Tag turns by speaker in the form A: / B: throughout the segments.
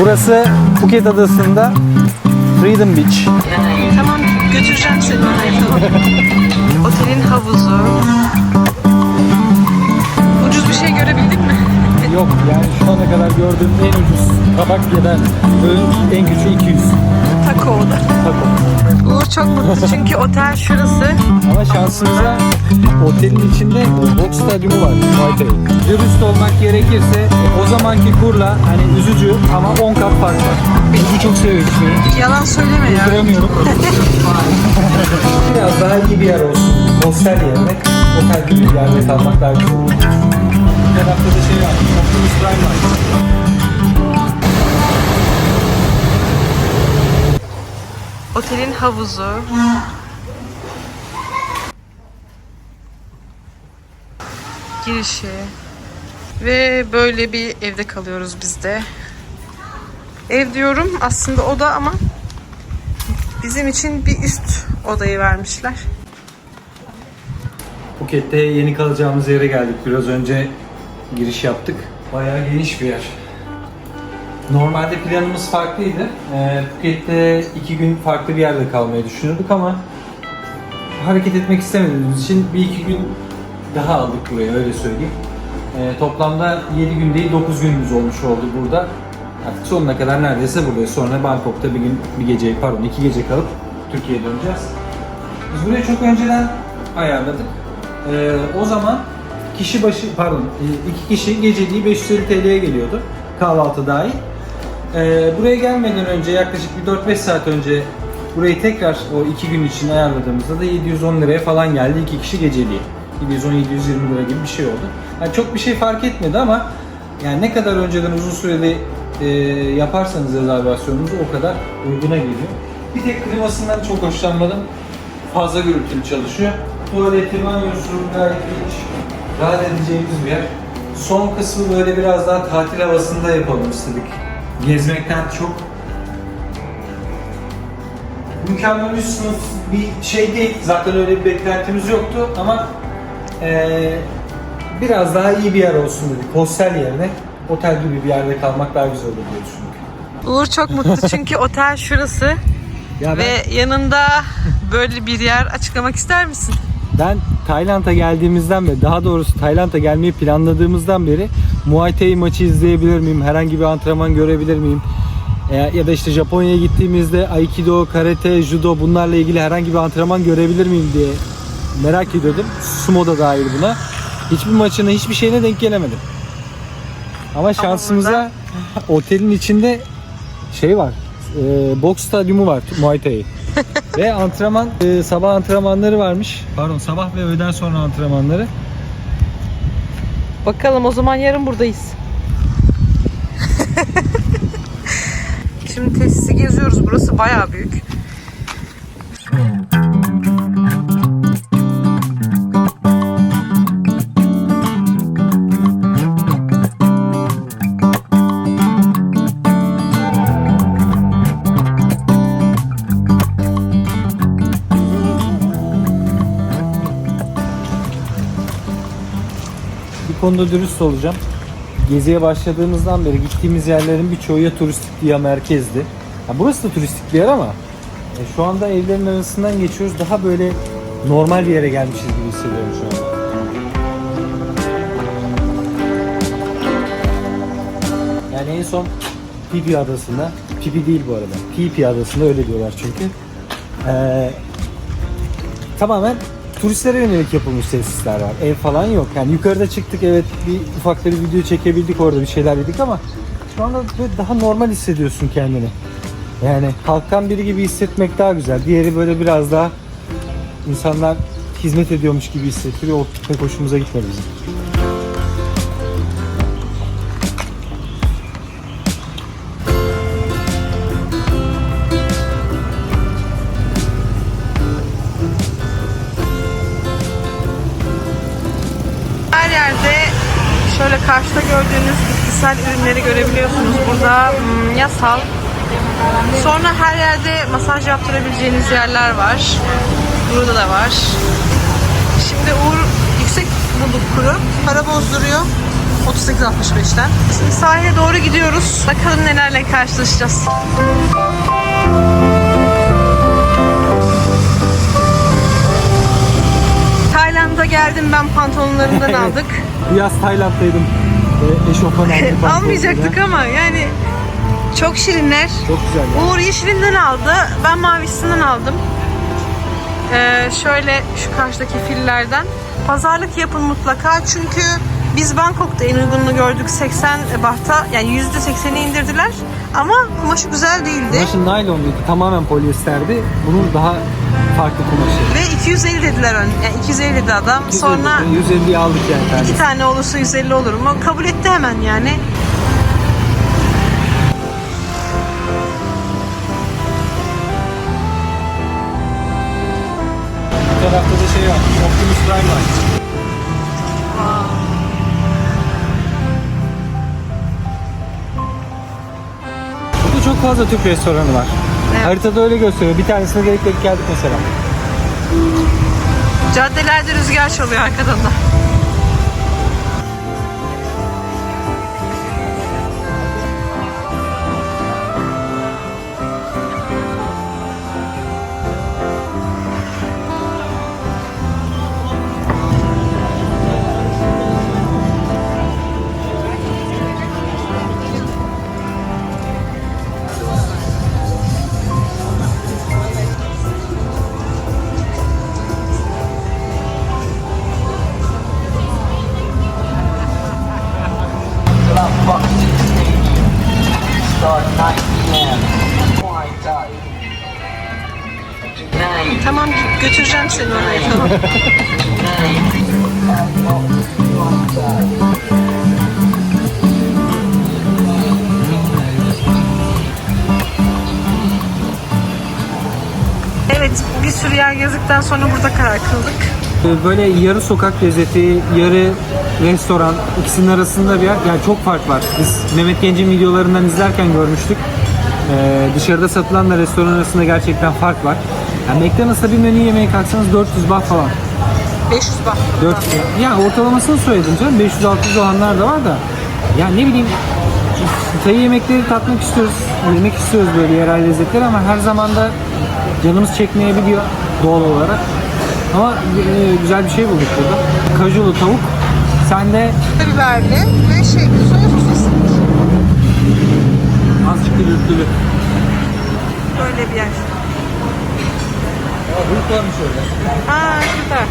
A: Burası Phuket adasında Freedom Beach.
B: Tamam götüreceğim seni oraya tamam. Otelin havuzu. Ucuz bir şey görebildin mi?
A: Yok yani şu ana kadar gördüğüm en ucuz tabak ya da en küçüğü 200
B: Da.
A: taco.
B: Uğur çok mutlu çünkü otel şurası.
A: Ama şansımıza otelin içinde boks stadyumu var. Muay Thai. Dürüst olmak gerekirse o zamanki kurla hani üzücü ama 10 kat fark var. Bu çok seviyorum.
B: Yalan söyleme ya.
A: Duramıyorum. Biraz daha iyi bir yer olsun. Hostel yerine otel gibi bir yerde kalmak daha güzel olur. Bir tarafta da şey var. Optimus Prime var.
B: Otelin havuzu. Girişi. Ve böyle bir evde kalıyoruz biz de. Ev diyorum aslında oda ama bizim için bir üst odayı vermişler.
A: Phuket'te yeni kalacağımız yere geldik. Biraz önce giriş yaptık. Bayağı geniş bir yer. Normalde planımız farklıydı. Ee, Phuket'te iki gün farklı bir yerde kalmayı düşünüyorduk ama hareket etmek istemediğimiz için bir iki gün daha aldık buraya öyle söyleyeyim. Ee, toplamda 7 gün değil 9 günümüz olmuş oldu burada. Artık sonuna kadar neredeyse buradayız. Sonra Bangkok'ta bir gün bir gece pardon iki gece kalıp Türkiye'ye döneceğiz. Biz burayı çok önceden ayarladık. Ee, o zaman kişi başı pardon e, iki kişi geceliği 550 TL'ye geliyordu. Kahvaltı dahil. Ee, buraya gelmeden önce yaklaşık bir 4-5 saat önce burayı tekrar o iki gün için ayarladığımızda da 710 liraya falan geldi iki kişi geceliği. 710-720 lira gibi bir şey oldu. Yani çok bir şey fark etmedi ama yani ne kadar önceden uzun süreli e, yaparsanız rezervasyonunuzu o kadar uyguna geliyor. Bir tek klimasından çok hoşlanmadım. Fazla gürültülü çalışıyor. Tuvaleti, banyosu gayet geniş. Rahat edeceğimiz bir yer. Son kısmı böyle biraz daha tatil havasında yapalım istedik. Gezmekten çok mükemmel üst sınıf bir şey değil. Zaten öyle bir beklentimiz yoktu ama eee, biraz daha iyi bir yer olsun dedik. Hostel yerine otel gibi bir yerde kalmak daha güzel olur diye düşündük.
B: Uğur çok mutlu çünkü otel şurası
A: Ya ben,
B: ve yanında böyle bir yer açıklamak ister misin?
A: ben Tayland'a geldiğimizden beri, daha doğrusu Tayland'a gelmeyi planladığımızdan beri Muay Thai maçı izleyebilir miyim? Herhangi bir antrenman görebilir miyim? Ya da işte Japonya'ya gittiğimizde Aikido, Karate, Judo bunlarla ilgili herhangi bir antrenman görebilir miyim diye merak ediyordum. Sumo da dahil buna. Hiçbir maçına, hiçbir şeyine denk gelemedim. Ama şansımıza otelin içinde şey var. E, boks stadyumu var Muay Thai. Ve antrenman e, sabah antrenmanları varmış. Pardon sabah ve öğleden sonra antrenmanları.
B: Bakalım o zaman yarın buradayız. Şimdi tesisi geziyoruz. Burası bayağı büyük.
A: Konuda dürüst olacağım. Geziye başladığımızdan beri gittiğimiz yerlerin birçoğu ya turistikti ya merkezdi. Ya burası da turistik bir yer ama e, şu anda evlerin arasından geçiyoruz. Daha böyle normal bir yere gelmişiz gibi hissediyorum şu anda. Yani en son Pipi adasında, Pipi değil bu arada, Pipi adasında öyle diyorlar çünkü. Ee, tamamen turistlere yönelik yapılmış tesisler var. Ev falan yok. Yani yukarıda çıktık evet bir ufak bir video çekebildik orada bir şeyler yedik ama şu anda böyle daha normal hissediyorsun kendini. Yani halktan biri gibi hissetmek daha güzel. Diğeri böyle biraz daha insanlar hizmet ediyormuş gibi hissettiriyor. O pek hoşumuza gitmedi bizim.
B: Şöyle karşıda gördüğünüz bitkisel ürünleri görebiliyorsunuz. Burada hmm, yasal. Sonra her yerde masaj yaptırabileceğiniz yerler var. Burada da var. Şimdi Uğur yüksek bulduk kuru. Para bozduruyor. 38.65'ten. Şimdi sahile doğru gidiyoruz. Bakalım nelerle karşılaşacağız. Tayland'a geldim ben pantolonlarından aldık.
A: Bu yaz Tayland'daydım. E, eşofman aldım.
B: Almayacaktık ama yani çok şirinler.
A: Çok güzel. ya.
B: Uğur yeşilinden aldı. Ben mavisinden aldım. Ee, şöyle şu karşıdaki fillerden. Pazarlık yapın mutlaka çünkü biz Bangkok'ta en uygununu gördük 80 bahta yani %80'i indirdiler ama kumaşı güzel değildi
A: Kumaşı naylonluydu. Tamamen polyesterdi. Bunun daha farklı kumaşı.
B: ve 250 dediler ön yani 250 dedi adam sonra
A: 150'yi aldık yani. tanesi.
B: iki tane olursa 150 olur mu kabul etti hemen yani
A: Bu tarafta da şey var. Optimus Prime var. Çok fazla Türk restoranı var.
B: Evet.
A: Haritada öyle gösteriyor. Bir tanesine denk geldik mesela.
B: caddelerde rüzgar çalıyor arkadan da bir sürü yer gezdikten sonra burada karar kıldık.
A: Ee, Böyle yarı sokak lezzeti, yarı restoran ikisinin arasında bir yer. Yani çok fark var. Biz Mehmet Genc'in videolarından izlerken görmüştük. Ee, dışarıda satılanla restoran arasında gerçekten fark var. Yani McDonald's'ta bir menü yemeye kalksanız 400 baht falan.
B: 500 baht.
A: 4 yani ortalamasını söyledim canım. 500-600 olanlar da var da. Yani ne bileyim Tay yemekleri tatmak istiyoruz. Yemek istiyoruz böyle yerel lezzetleri ama her zaman da canımız çekmeyebiliyor doğal olarak. Ama e, güzel bir şey bulduk burada. Kajulu tavuk. Sen de
B: Biberli ve şey, soya sosu.
A: azıcık gürültülü.
B: Böyle bir yer.
A: Büyük varmış öyle.
B: Aa süper.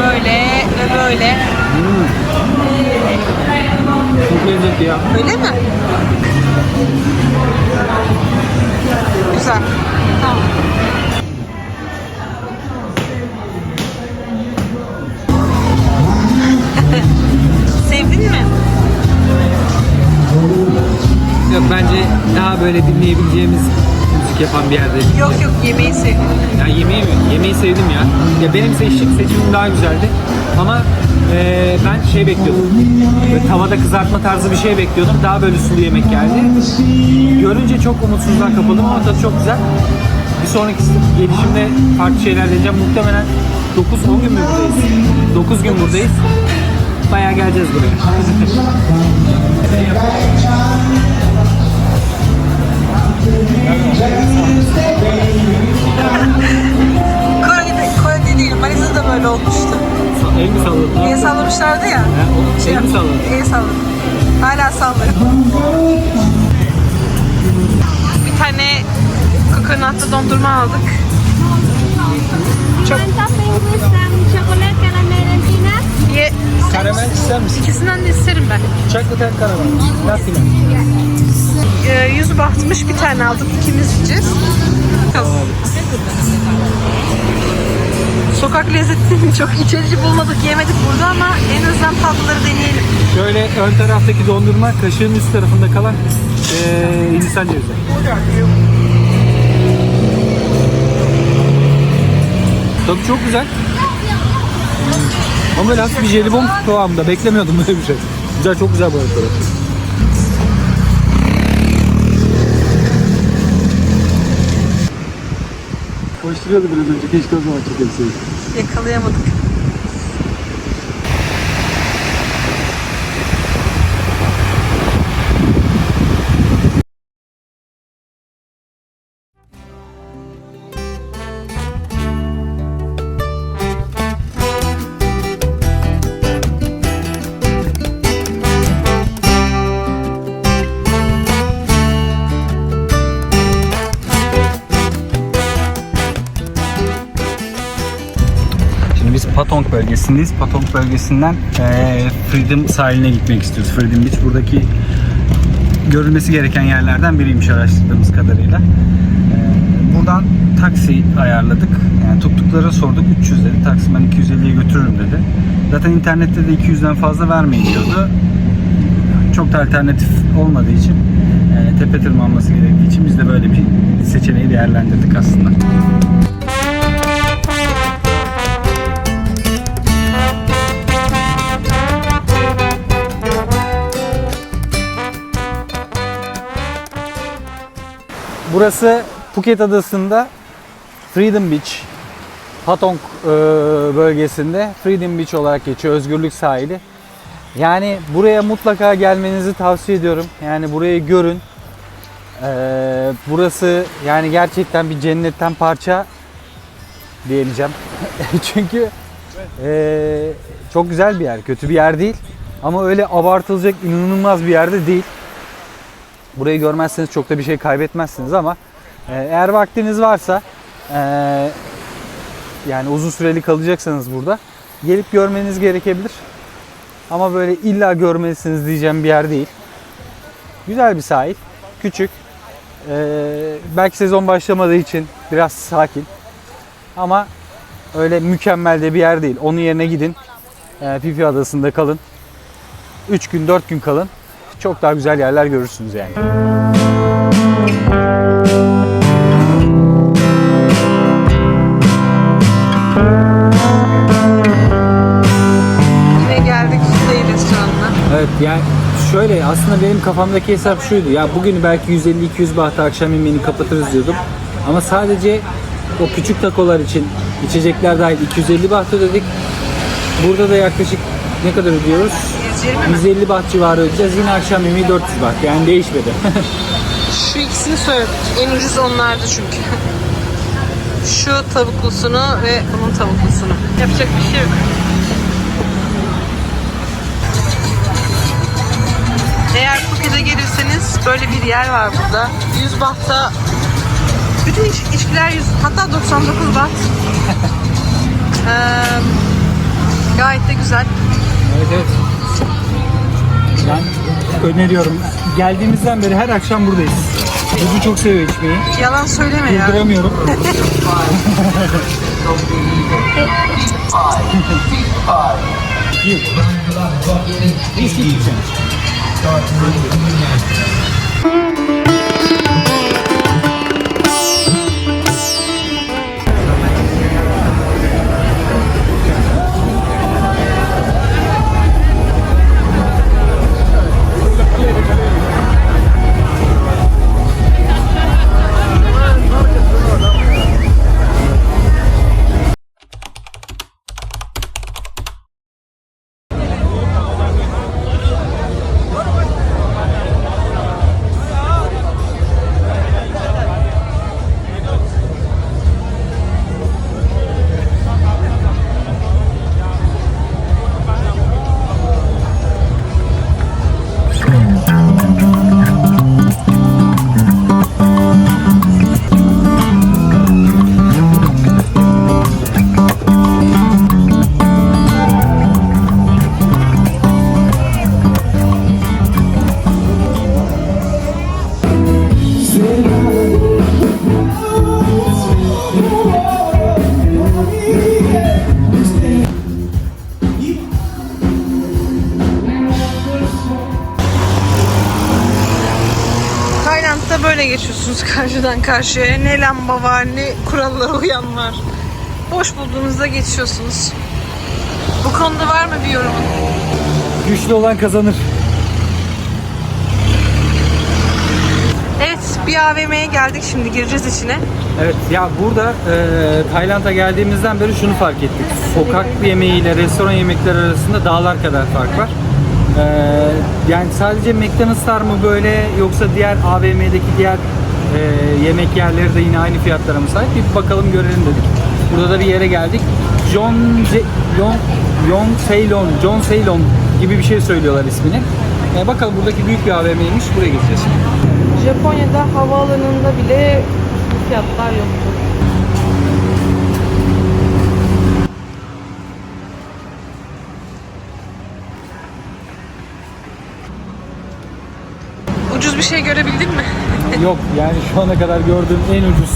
B: Böyle ve böyle.
A: Çok lezzetli ya.
B: Öyle mi? Güzel. Tamam. Sevdin mi?
A: Yok bence daha böyle dinleyebileceğimiz yapan bir yerde.
B: Yok yok yemeği sevdim.
A: Ya yemeği mi? Yemeği sevdim ya. Ya benim seçtiğim seçimim daha güzeldi. Ama eee, ben şey bekliyordum. Böyle tavada kızartma tarzı bir şey bekliyordum. Daha böyle sulu yemek geldi. Görünce çok umutsuzluğa kapıldım ama tadı çok güzel. Bir sonraki gelişimde farklı şeyler deneyeceğim. Muhtemelen 9-10 gün mü buradayız? 9 gün buradayız. Bayağı geleceğiz buraya.
B: Dondurma aldık. Çok ye,
A: Karamel ister misin?
B: ikisinden de isterim ben.
A: Chocolate and karamel. Latte.
B: Ee, 100 bahtmış bir tane aldık. ikimiz yiyeceğiz. Sokak lezzetini çok içerici bulmadık, yemedik burada ama en azından tatlıları deneyelim.
A: Şöyle ön taraftaki dondurma kaşığın üst tarafında kalan eee Hindistan cevizi. Tadı çok güzel. Ama böyle hafif bir jelibon kıvamında. Beklemiyordum böyle bir şey. Güzel, çok güzel arada. Koşturuyordu biraz önce. Keşke o zaman çekebilseydik.
B: Yakalayamadık.
A: Bölgesindeyiz. Patong bölgesinden eee, Freedom sahiline gitmek istiyoruz. Freedom Beach buradaki görülmesi gereken yerlerden biriymiş araştırdığımız kadarıyla. Eee, buradan taksi ayarladık. Yani tuttuklara sorduk 300 dedi. Taksimen 250'ye götürürüm dedi. Zaten internette de 200'den fazla vermeyin diyordu. Çok da alternatif olmadığı için eee, tepe tırmanması gerektiği için biz de böyle bir seçeneği değerlendirdik aslında. Burası Phuket adasında Freedom Beach, Patong e, bölgesinde Freedom Beach olarak geçiyor. Özgürlük sahili. Yani buraya mutlaka gelmenizi tavsiye ediyorum. Yani burayı görün. Ee, burası yani gerçekten bir cennetten parça diyeceğim. Çünkü ee, çok güzel bir yer, kötü bir yer değil. Ama öyle abartılacak inanılmaz bir yerde değil. Burayı görmezseniz çok da bir şey kaybetmezsiniz ama e, eğer vaktiniz varsa e, yani uzun süreli kalacaksanız burada gelip görmeniz gerekebilir. Ama böyle illa görmelisiniz diyeceğim bir yer değil. Güzel bir sahil. Küçük. E, belki sezon başlamadığı için biraz sakin. Ama öyle mükemmel de bir yer değil. Onun yerine gidin. E, Pipi Adası'nda kalın. 3 gün 4 gün kalın. Çok daha güzel yerler görürsünüz yani.
B: Yine geldik Sudey restoranına.
A: Evet yani şöyle aslında benim kafamdaki hesap şuydu. Ya bugün belki 150-200 bahtı akşam yemeğini kapatırız diyordum. Ama sadece o küçük takolar için içecekler dahil 250 baht ödedik. Burada da yaklaşık ne kadar ödüyoruz?
B: 120 mi?
A: 150 baht civarı ödeyeceğiz. Yine akşam yemeği 400 baht. Yani değişmedi.
B: Şu ikisini söyledik. En ucuz onlardı çünkü. Şu tavuklusunu ve bunun tavuklusunu. Yapacak bir şey yok. Eğer Phuket'e gelirseniz böyle bir yer var burada. 100 bahta bütün iç, içkiler 100 hatta 99 baht. Eee, gayet de güzel.
A: Evet evet. Ben öneriyorum. Geldiğimizden beri her akşam buradayız. Çocuğu çok seviyor içmeyi.
B: Yalan söyleme ya.
A: Durduramıyorum. You. Please keep
B: böyle geçiyorsunuz karşıdan karşıya. Ne lamba var ne kurallara uyan var. Boş bulduğunuzda geçiyorsunuz. Bu konuda var mı bir yorumun?
A: Güçlü olan kazanır.
B: Evet bir AVM'ye geldik şimdi gireceğiz içine.
A: Evet ya burada e, Tayland'a geldiğimizden beri şunu fark ettik. Sokak yemeğiyle restoran yemekleri arasında dağlar kadar fark var. E, yani sadece McDonald'slar mı böyle yoksa diğer AVM'deki diğer e, yemek yerleri de yine aynı fiyatlara mı sahip? Bir bakalım görelim dedik. Burada da bir yere geldik. John Ce- John John Ceylon, John Ceylon gibi bir şey söylüyorlar ismini. E, bakalım buradaki büyük bir AVM'ymiş. Buraya gideceğiz.
B: Japonya'da havaalanında bile fiyatlar yoktu. görebildin mi?
A: Yok yani şu ana kadar gördüğüm en ucuz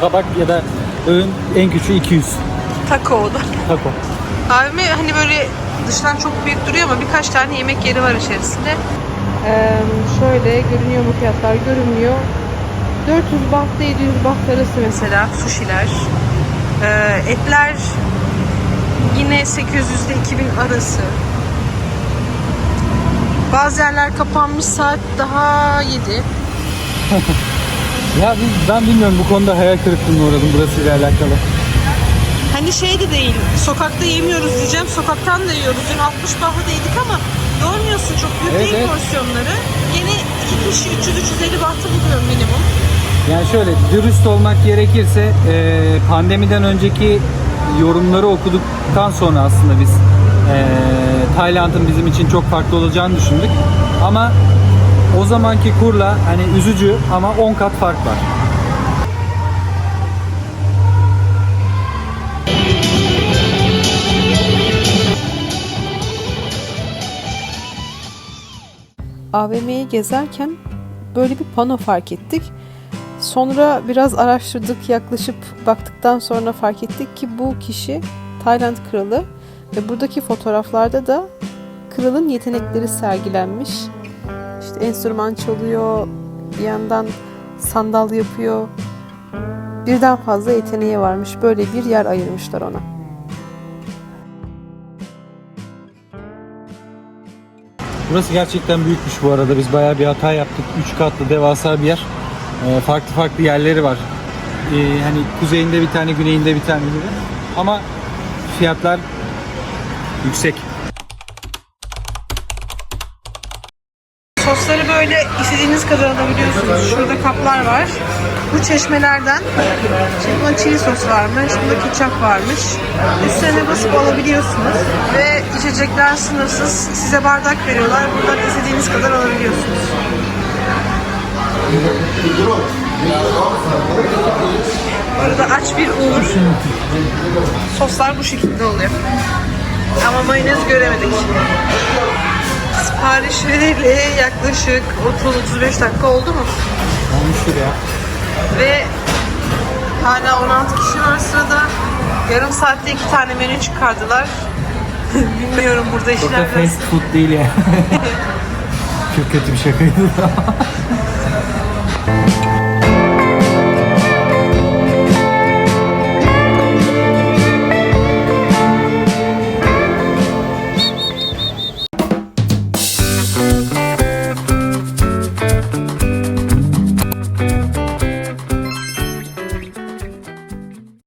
A: tabak ya da öğün en küçüğü 200
B: Taco o da.
A: taco.
B: AVM hani böyle dıştan çok büyük duruyor ama birkaç tane yemek yeri var içerisinde. Ee, şöyle görünüyor mu fiyatlar? Görünmüyor. 400 baht 700 baht arası mesela sushiler. Ee, etler yine 800 ile 2000 arası. Bazı yerler kapanmış saat daha 7.
A: Ya biz- ben bilmiyorum bu konuda hayal kırıklığına uğradım burasıyla alakalı.
B: Hani şey de değil, sokakta yemiyoruz diyeceğim, sokaktan da yiyoruz. Dün 60 bahta yedik ama doymuyorsun çok büyük
A: Evet,
B: değil
A: evet.
B: porsiyonları. Yine iki kişi 300-350 bahtı buluyor minimum.
A: Yani şöyle dürüst olmak gerekirse e, pandemiden önceki yorumları okuduktan sonra aslında biz e, Tayland'ın bizim için çok farklı olacağını düşündük. Ama o zamanki kurla hani üzücü ama 10 kat fark var.
B: AVM'yi gezerken böyle bir pano fark ettik. Sonra biraz araştırdık, yaklaşıp baktıktan sonra fark ettik ki bu kişi Tayland kralı ve buradaki fotoğraflarda da kralın yetenekleri sergilenmiş. Enstrüman çalıyor, bir yandan sandal yapıyor. Birden fazla yeteneği varmış. Böyle bir yer ayırmışlar ona.
A: Burası gerçekten büyükmüş bu arada. Biz bayağı bir hata yaptık. 3 katlı devasa bir yer. E, farklı farklı yerleri var. E, hani kuzeyinde bir tane, güneyinde bir tane gibi. Ama fiyatlar yüksek.
B: Sosları böyle istediğiniz kadar alabiliyorsunuz. Şurada kaplar var. Bu çeşmelerden şimdi bunda chili sos varmış, bunda ketçap varmış. Üstlerine basıp alabiliyorsunuz. Ve içecekler sınırsız. Size bardak veriyorlar. Buradan istediğiniz kadar alabiliyorsunuz. Burada aç bir uğur. Soslar bu şekilde oluyor. Ama mayonez göremedik. Sipariş vereli yaklaşık 30-35 dakika oldu mu?
A: Olmuştur ya.
B: Ve hala 16 kişi var sırada. Yarım saatte iki tane menü çıkardılar. Bilmiyorum burada
A: Çok da
B: işler nasıl.
A: fast food değil ya. Çok kötü bir şakaydı da.